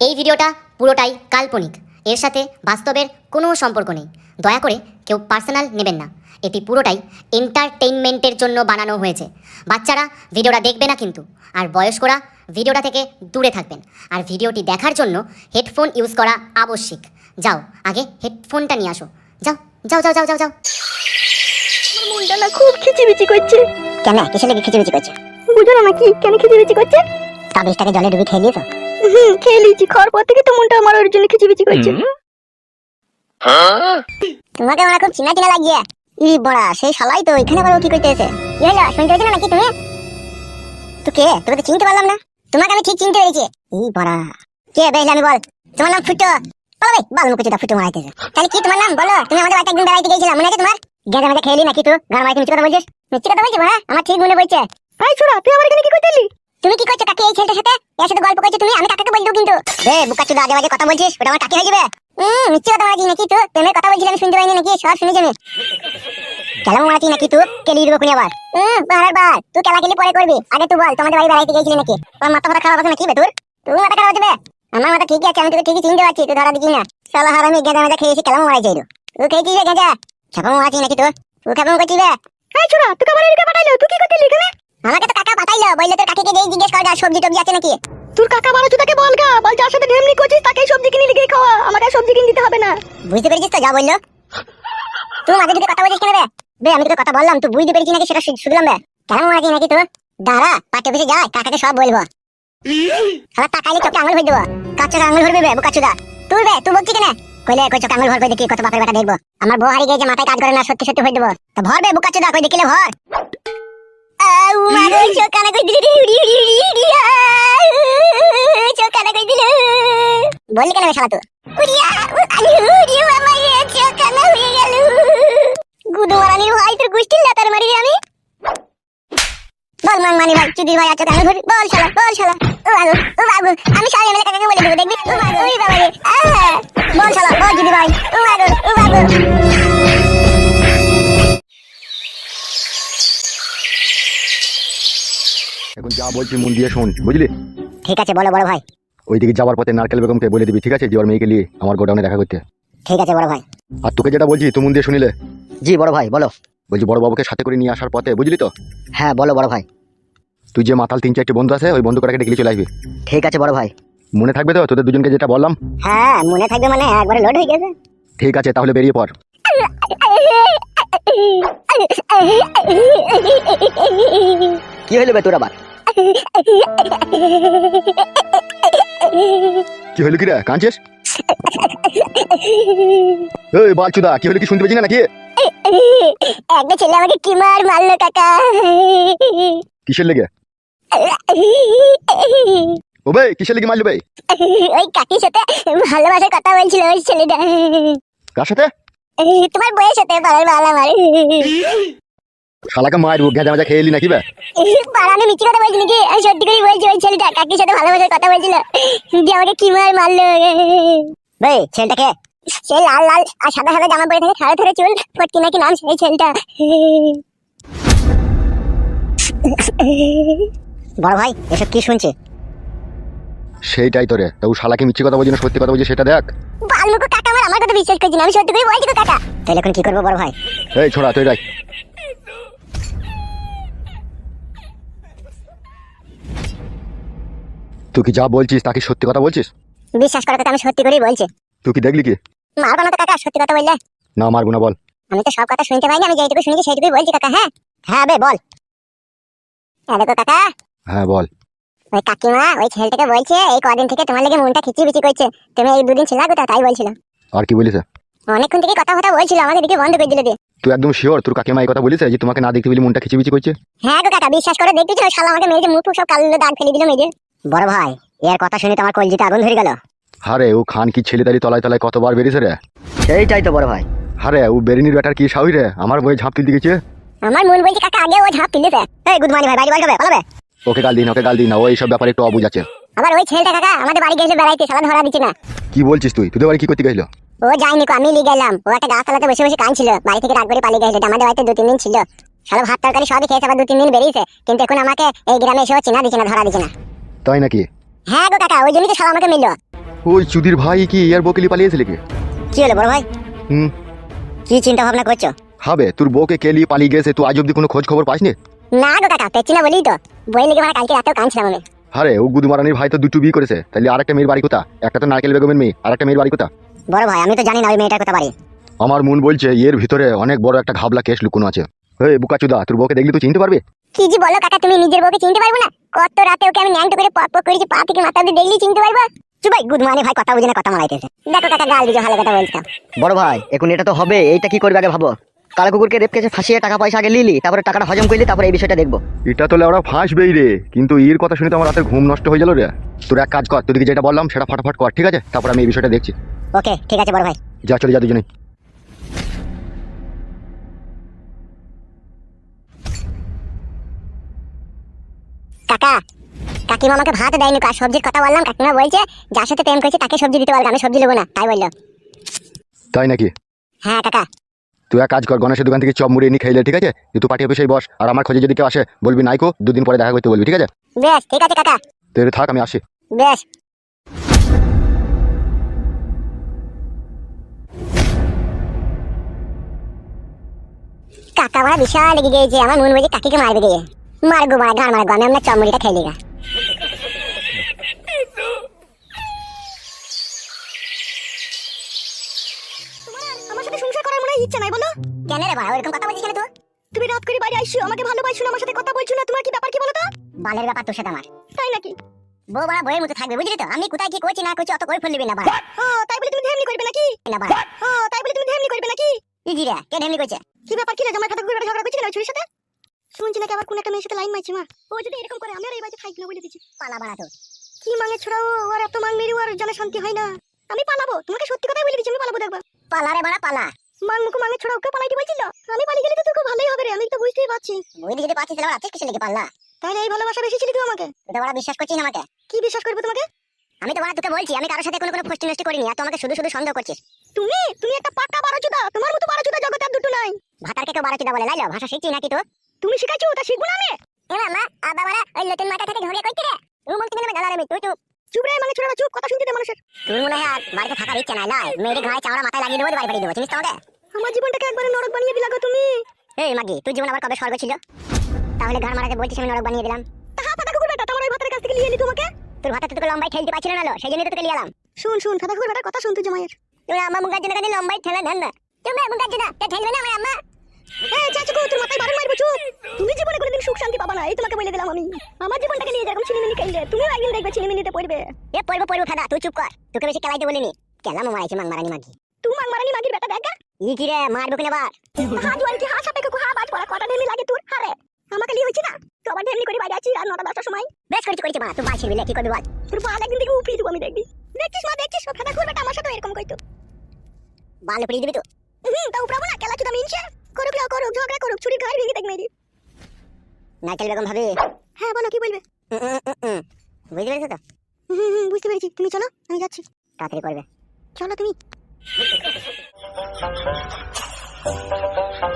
এই ভিডিওটা পুরোটাই কাল্পনিক। এর সাথে বাস্তবের কোনো সম্পর্ক নেই। দয়া করে কেউ পার্সোনাল নেবেন না। এটি পুরোটাই এন্টারটেইনমেন্টের জন্য বানানো হয়েছে। বাচ্চারা ভিডিওটা দেখবে না কিন্তু। আর বয়স্করা ভিডিওটা থেকে দূরে থাকবেন। আর ভিডিওটি দেখার জন্য হেডফোন ইউজ করা আবশ্যিক। যাও আগে হেডফোনটা নিয়ে আসো। যাও যাও যাও যাও যাও যাও। মনটা না খুব খিচিবিচি করছে। কেন? কিসের লেগে খিচিমিচি করছে? বুঝো না নাকি কেন খিচিবিচি করছে? তাবিজটাকে জলে ডুবি খেয়ে নিয়েছো? হুম খেয়ে লিয়েছি খাওয়ার পর থেকে তো মনটা আমার ওর জন্য খিচিবিচি করছে তোমাকে আমার খুব চিনা চিনা লাগিয়ে। ই বড়া সেই শালাই তো এখানে আবার ও কি করতে এসে হলো শুনতে পেয়েছ নাকি তুমি? তো কে? তোকে তো চিনতে পারলাম না। তোমাকে আমি ঠিক চিনতে পেরেছি। ই বড়া। কে বেশ আমি বল। তোমার নাম ফুটো। বলো ভাই বল মুখে ফুটো মারাইতেছে তাহলে কি তোমার নাম? বলো। তুমি আমাদের বাড়িতে একদিন বেড়াইতে গেছিলাম মনে আছে তোমার? গেঁদা মেদা খেলি নাকি তো গান বাড়িতে মিথ্যে কথা বলছিস? মিথ্যে কথা বলছিস বড়া আমার ঠিক মনে পড়ছে। ভাই ছোড়া তুই আমার এখানে কি করতে এলি তুমি কি করছ কাকে এই ছেলেটার সাথে? এর সাথে গল্প করছ তুমি আমি কাকাকে বলব কিন্তু। রে বুকা চুদা বাজে কথা বলছিস ওটা আমার কাকে হয়ে যাবে। হুম মিথ্যে কথা বলছিস নাকি তুই? প্রেমের কথা বলছিস আমি শুনতে পাইনি নাকি সব শুনেছি আমি। কেলাম মারাচ্ছি নাকি তুই? কেলি দিব কোনি আবার। হুম বারার বার তুই কেলা কেলি পরে করবি? আগে তুই বল তোমাদের বাড়ি বেড়াইতে গেছিলি নাকি? তোর মাথা মাথা খারাপ আছে নাকি বে তোর? তুই মাথা খারাপ আছে? আমার মাথা ঠিকই আছে আমি তোকে ঠিকই চিনতে পারছি তুই ধরা দিচ্ছিস না। শালা হারামি গেঁজা মেজা খেয়েছি কেলাম মারাই চাইলো তুই খেয়েছিস গেঁজা খেপাম মারাচ্ছিস নাকি তুই তুই খেপাম করছিস বে ভাই ছোড়া তোকে আমার এদিকে পাঠাইলো তুই কি করতে এখানে? আমাকে তো কাকা পাঠাইলো বলল তোর কাকিকে যেই জিজ্ঞেস কর যা সবজি টবজি আছে নাকি। তোর কাকা বাড়া তাকে বল গা বল যার সাথে ঢেমনি করছিস তাকেই সবজি কিনে লিখে খাওয়া আমাকে সবজি কিনে দিতে হবে না। বুঝতে পেরেছিস তো যা বলল? তুই মাঝে ঢুকে কথা বলিস কেন বে বে আমি তোকে কথা বললাম তুই বুঝতে পেরেছিস নাকি সেটা শুনলাম বে। কেমন মনে নাকি তুই? দাঁড়া পাঠ্য অফিসে যাই কাকাকে সব বলব। সারা টাকাইলে চোখে আঙুল ভরে দেবো। কাচ্চা আঙুল ভরবে বে বুকাচুদা তুই বে তুই বলছিস কেন? কইলে কই চোখে আঙুল ভরবে দেখি কত বাপের বেটা দেখব। আমার বউ হারিয়ে গেছে মাথায় কাজ করে না সত্যি সত্যি ভরে দেবো। তা ভরবে বুকাচুদা কই দেখিলে ভর। আউ, মাগো, চোখ কানা কই দিলি রে, উড়ি, উড়ি, উড়ি, উড়ি, আউ, চোখ কানা কই দিল। বললি কেন শালা তুই উড়িয়া, উড়িয়া, মামা রে, চোখ কানা হয়ে গেল। গুদু মারানির ভাই তোর গুষ্টির লাতার মারি রে আমি বল মাং মানি ভাই চুদির ভাই আছো কেন ঘুরি বল শালা বল শালা রে এখন যা বলছি মন দিয়ে শোন বুঝলি? ঠিক আছে বলো বড় ভাই। ওইদিকে যাওয়ার পথে নারকেল বেগমকে বলে দিবি ঠিক আছে? যে ওর মেয়েকে নিয়ে আমার গোডাউনে দেখা করতে। ঠিক আছে বড় ভাই। আর তোকে যেটা বলছি তুই মন দিয়ে শুনিলে? জি বড় ভাই বলো। বলছি বড় বাবুকে সাথে করে নিয়ে আসার পথে বুঝলি তো? হ্যাঁ বলো বড় ভাই। তুই যে মাতাল তিন চারটি বন্ধু আছে ওই বন্ধু কটাকে ডেকে চলে আসবি। ঠিক আছে বড় ভাই। মনে থাকবে তো? তোদের দুজনকে যেটা বললাম। হ্যাঁ মনে থাকবে মানে একবারে লোড হয়ে গেছে। ঠিক আছে তাহলে বেরিয়ে পড়। কি হইল বে তোর আবার? কি হলো কি রে কাঁদছিস? এই বালচুদা কি হলো কি শুনতে পেয়েছি না নাকি? একটা ছেলে আমাকে কি মার মারলো কাকা? কিসের লেগে? ও ভাই কিসের লেগে মারলো ভাই? ওই কাকির সাথে ভালোবাসার কথা বলছিল ওই ছেলেটা। কার সাথে? তোমার বয়স সাথে পাড়ার বাল আমার। শালাকে মারবো গেঁজা মেজা খেয়ে এলি নাকি বে? পাড়ানো মিথ্যে কথা বলছি নাকি? আমি সত্যি করে বলছি ওই ছেলেটা। কাকির সাথে ভালোবাসার কথা বলছিল যে আমাকে কি মার মারলো। ভাই ছেলেটাকে? সে লাল লাল আর সাদা সাদা জামা পরে থাকে থারে থারে চুল ফটকি নাকি নাম সেই ছেলেটা। বড় ভাই এসব কি শুনছে? সেইটাই তোরে তা ও শালাকে মিথ্যে কথা বলছি না সত্যি কথা বলছি সেটা দেখ। বালমুখো কাকা আমার আমার কথা বিশ্বাস করছি না। আমি সত্যি করে বলছি তো কাকা। তাহলে এখন কি করব বড় ভাই? এই ছোড়া তুই রাখ তুই কি যা বলছিস তা কি সত্যি কথা বলছিস? বিশ্বাস করো কাকা আমি সত্যি করেই বলছি। তুই কি দেখলি কি? মারবো না তো কাকা সত্যি কথা বললে। না মারবো না বল। আমি তো সব কথা শুনতে পাইনি আমি যেটুকু শুনেছি সেইটুকুই বলছি কাকা হ্যাঁ? হ্যাঁ বে বল। হ্যাঁ কাকা। হ্যাঁ বল। ওই কাকিমা ওই ছেলেটাকে বলছে এই কদিন থেকে তোমার লেগে মনটা খিচি বিচি করছে। তুমি এই দুদিন ছিল কোথাও তাই বলছিল। আর কি বলিস অনেকক্ষণ থেকে কথা কথা বলছিল আমাকে দিকে বন্ধ করে দিল দিয়ে। তুই একদম শিওর তোর কাকিমা এই কথা বলিস যে তোমাকে না দেখতে পেলে মনটা খিচিবিচি করছে? হ্যাঁ গো কাকা বিশ্বাস করে দেখতেছো শালা আমাকে মেরে মুখ সব কালো দাগ ফেলে দিল মেরে বড় ভাই এর কথা শুনে তোমার কলজিতে আগুন ধরে গেল। হারে ও খান কি ছেলে তালি তলায় তলায় কতবার বেরিয়েছে রে? সেইটাই তো বড় ভাই। হারে ও বেরিনির ব্যাটার কি সাহই রে? আমার বই ঝাঁপ তুলতে গেছে? আমার মন বলছে কাকা আগে ও ঝাঁপ তুলেছে। এই গুড মর্নিং ভাই বাড়ি বাড়ি পালাবে ওকে গাল দিন ওকে গাল দিন না ও এইসব ব্যাপারে একটু অবুঝ আছে। আবার ওই ছেলেটা কাকা আমাদের বাড়ি গেছিল বেড়াইতে শালা ধরা দিচ্ছে না। কি বলছিস তুই? তোদের বাড়ি কি করতে গেছিল? ও যায়নি কো আমি নিয়ে গেলাম। ও একটা গাছতলাতে বসে বসে কাঁদছিল। বাড়ি থেকে রাগ করে পালিয়ে গেছিল। আমাদের বাড়িতে দু তিন দিন ছিল। শালা ভাত তরকারি সবই খেয়েছে আবার দু তিন দিন বেরিয়েছে। কিন্তু এখন আমাকে এই গ্রামে এসেও চেনা দিচ্ছে না ধরা দিচ্ছে না। তাই নাকি? হ্যাঁ গো কাকা ওই জন্যই তো শালা আমাকে মিললো ওই চুদির ভাই কি ইয়ার বকেলি পালিয়েছিল কি? কি হলো বড় ভাই? হুম। কি চিন্তা ভাবনা করছ? হবে তোর বউকে কে কেলি পালিয়ে গেছে তুই আজ অব্দি কোনো খোঁজ খবর পাসনি? না গো কাকা পেচ্ছি না বলি তো। বই লেগে ভাড়া কালকে রাতেও কাঁদছিলাম আমি। আরে ও গুদুমারানির ভাই তো দুটো বিয়ে করেছে তাহলে আরেকটা মেয়ের বাড়ি কোথা একটা তো নারকেল বেগমের মেয়ে আর একটা মেয়ের বাড়ি কোথা বড় ভাই আমি তো জানি না ওই মেয়েটার কথা বাড়ি। আমার মন বলছে এর ভিতরে অনেক বড় একটা ঘাবলা কেস লুকোনো আছে। হে বুকাচুদা তোর বউকে দেখলি তুই চিনতে পারবি? কি জি বলো কাকা তুমি নিজের বউকে চিনতে পারবে না? কত রাতে ওকে আমি ন্যাংটো করে পক করেছি পা থেকে মাথা অব্দি দেখলি চিনতে পারব? চুপ ভাই গুড মানে ভাই কথা বুঝে না কথা মারাইতেছে দেখো কাকা গাল দিকে ভালো কথা বলছিলাম বড় ভাই এখন এটা তো হবে এইটা কি করবে আগে ভাবো। কালো কুকুরকে রেপ কেছে ফাঁসিয়ে টাকা পয়সা আগে লিলি তারপরে টাকাটা হজম করলি তারপরে এই বিষয়টা দেখব। এটা তো ওরা ফাঁসবেই রে কিন্তু এর কথা শুনে তো আমার রাতের ঘুম নষ্ট হয়ে গেল রে। তোর এক কাজ কর তোদেরকে যেটা বললাম সেটা ফটাফট কর ঠিক আছে? তারপর আমি এই বিষয়টা দেখছি। ওকে ঠিক আছে বড় ভাই। যা চলে যা দুজনে কাকা কাকিমা আমাকে ভাত দেয়নি কার সবজির কথা বললাম কাকিমা বলছে যার সাথে প্রেম করেছে তাকে সবজি দিতে পারবে আমি সবজি নেব না তাই বলল। তাই নাকি? হ্যাঁ কাকা। তুই এক কাজ কর গণেশের দোকান থেকে চপ মুড়ি এনে খাইলে ঠিক আছে? তুই পার্টি অফিসেই বস আর আমার খোঁজে যদি কেউ আসে বলবি নাইকো দুদিন পরে দেখা করতে বলবি ঠিক আছে? বেশ ঠিক আছে কাকা। তুই থাক আমি আসি। বেশ। কাকা মারা বিশাল লেগে গিয়েছে আমার মন বলছে কাকিকে মারবে গিয়ে। মারগো মারা গান মারগো আমি আপনার চমড়িটা খেয়ে গা। আমার সাথে সংসার করার মনে ইচ্ছা নাই বলো? কেন রে বাড়া কথা বলছিস কেন তুই? তুমি রাত করে বাইরে আইসো আমাকে ভালোবাসো না আমার সাথে কথা বলছো না তোমার কি ব্যাপার কি বলো তো? বালের ব্যাপার তোর সাথে আমার। তাই নাকি? বউ বাড়া বইয়ের মতো থাকবে বুঝলি তো? আমি কোথায় কি করছি না করছি অত করে ফেলবি না বাড়া। ও তাই বলে তুমি ধ্যামনি করবে নাকি? না বাড়া। ও তাই বলে তুমি ধ্যামনি করবে নাকি? ইজি রে কে ঢেমনি করছে? কি ব্যাপার কি রে ঘুরে ঝগড়া করছিস না ওই ছুরির সাথে? শুনছি নাকি আবার কোন একটা মেয়ের সাথে লাইন মারছে মা। ও যদি এরকম করে আমি আর এই থাকি না বলে দিচ্ছি পালা তো কি মাঙে এত মাং মেরি শান্তি হয় না। আমি পালাবো তোমাকে সত্যি কথাই বলে দিচ্ছি আমি পালাবো দেখবা। পালা রে বাড়া পালা। মাং মুখ মাঙে পালাইতে বলছিল? আমি পালিয়ে গেলে তো তোকে ভালোই হবে রে আমি তো বুঝতেই পারছি। তাহলে আছিস কিছু লেগে পাল্লা? তাহলে এই ভালোবাসা বেশি ছিলি তুই আমাকে? তো বাড়া বিশ্বাস করছিস না আমাকে? কি বিশ্বাস করবে তোমাকে? আমি তো বাড়া তোকে বলছি আমি কারোর সাথে কোনো কোনো ফষ্টি নষ্টি করিনি আর তুই আমাকে শুধু শুধু সন্দেহ করছিস। তুমি? তুমি একটা পাক্কা বারোচুদা তোমার মতো জগতে আর দুটো নাই। ভাতারকে কেউ বারো বলে লাইলো? ভাষা শিখছি নাকি তো তুমি শিখাইছো ওটা শিখব না আমি? এ মামা আবা বাড়া ওই নতুন মাথা থেকে ঝগড়া করতে রে। তুই বলতে গেলে দাদা রে তুই চুপ। চুপ রে মানে ছোড়া চুপ কথা শুনতে দে মানুষের। তুই মনে হয় আর বাড়িতে থাকার ইচ্ছে নাই লাই মেয়েদের ঘরে চাওড়া মাথায় লাগিয়ে দেবো বাড়ি বাড়ি দেবো চিনিস তো আমাকে আমার জীবনটাকে একবারে নরক বানিয়ে দিলা গো তুমি। এই মাগি তুই জীবন আবার কবে স্বর্গ ছিল? তাহলে ঘর মারাতে বলছিস আমি নরক বানিয়ে দিলাম। তাহা ফাটা কুকুর বেটা তোমার ওই ভাতের কাছ থেকে নিয়ে নি তোমাকে? তোর ভাতা তোকে লম্বাই ঠেলতে পারছিল না লো সেই জন্য তো তোকে নিয়ে এলাম। শুন শুন ফাটা কুকুর বেটার কথা শুন তুই জামাইয়ের তুই আমার মুখার জন্য কাছে লম্বাই ঠেলা ধান না? তুমি মুখার জন্য তে ঠেলবে না আমার আম্মা? এই চাচু তোর মাথায় বারণ মারবো চুপ। তুমি জীবনে কোনোদিন সুখ শান্তি পাবা না এই তোমাকে বলে দিলাম আমি। আমার জীবনটাকে নিয়ে যেরকম ছিনিমিনি খাইলে তুমিও একদিন দেখবে ছিনিমিনিতে পড়বে। এ পড়ব পড়ব তুই চুপ কর। তোকে বেশি খেলাইতে বলিনি। কেলাম মারাইছি মাং মারানি মাগি। তুই মাং মাগির বেটা দেখা ই কি রে মারবো কিনা বার হা জুয়াল কি হা সাপে কুকু হা বাজ পড়া কটা ঢেমি লাগে তোর? হারে আমাকে লিয়ে হচ্ছে না? তো আবার করে বাইরে আছি রাত নটা দশটার সময়। বেশ করেছি করেছি মা তুই বাল কি করবি বল? তোর বাল একদিন থেকে উপড়িয়ে দেবো আমি দেখবি। দেখছিস মা দেখছিস ফাটা বেটা আমার সাথে এরকম কইতো। বাল দিবি তো? হুম তা উপরাবো না কেলা চুদা মিনছে করুক না করুক ঝগড়া করুক ছুরির ঘাড় ভেঙে দেখ মেরি নাইকেল বেগম ভাবি? হ্যাঁ বলো কি বলবে। বুঝতে পেরেছ তো? হুম হুম বুঝতে পেরেছি। তুমি চলো আমি যাচ্ছি। তাড়াতাড়ি করবে। চলো তুমি।